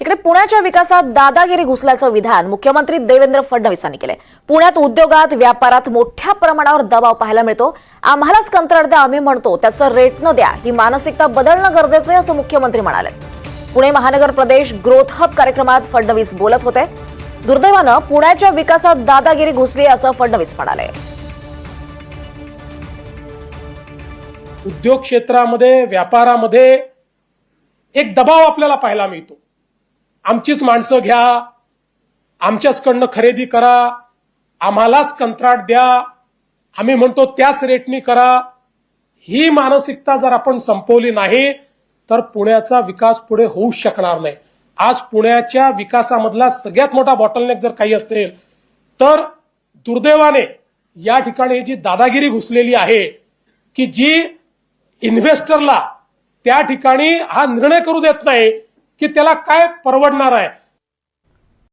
तिकडे पुण्याच्या विकासात दादागिरी घुसल्याचं विधान मुख्यमंत्री देवेंद्र फडणवीसांनी केलंय. पुण्यात उद्योगात व्यापारात मोठ्या प्रमाणावर दबाव पाहायला मिळतो. आम्हालाच कंत्राट द्या आम्ही म्हणतो त्याचं रेट न द्या. ही मानसिकता बदलणं गरजेचं आहे असं मुख्यमंत्री म्हणाले. पुणे महानगर प्रदेश ग्रोथ हब कार्यक्रमात फडणवीस बोलत होते. दुर्दैवानं पुण्याच्या विकासात दादागिरी घुसली असं फडणवीस म्हणाले. उद्योग क्षेत्रामध्ये व्यापारामध्ये एक दबाव आपल्याला पाहायला मिळतो. आमचीच माणसं घ्या आमच्याचकडनं खरेदी करा आम्हालाच कंत्राट द्या आम्ही म्हणतो त्याच रेटनी करा. ही मानसिकता जर आपण संपवली नाही तर पुण्याचा विकास पुढे होऊ शकणार नाही. आज पुण्याच्या विकासामधला सगळ्यात मोठा बॉटलनेक जर काही असेल तर दुर्दैवाने या ठिकाणी जी दादागिरी घुसलेली आहे की जी इन्व्हेस्टरला त्या ठिकाणी हा निर्णय करू देत नाही की त्याला काय परवडणार आहे?